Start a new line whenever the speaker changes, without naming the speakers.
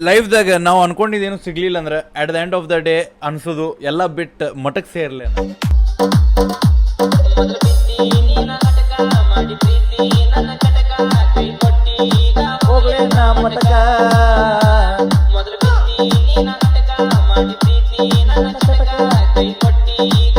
ಲೈಫ್ದಾಗ ನಾವು ಅನ್ಕೊಂಡಿದ್ದೇನು ಸಿಗ್ಲಿಲ್ಲ ಅಂದ್ರೆ at the end of the day ಅನ್ಸೋದು ಎಲ್ಲ ಬಿಟ್ಟು ಮಠಕ್ಕೆ ಸೇರ್ಲಿ
ಮೊದಲು ಬಿತ್ತಿ, ನೀನ ನಾಟಕ ಮಾಡಿ ಪ್ರೀತಿ, ನನ್ನ ಕಟಕ. ಕೈ ಕೊಟ್ಟಿ ಈಗ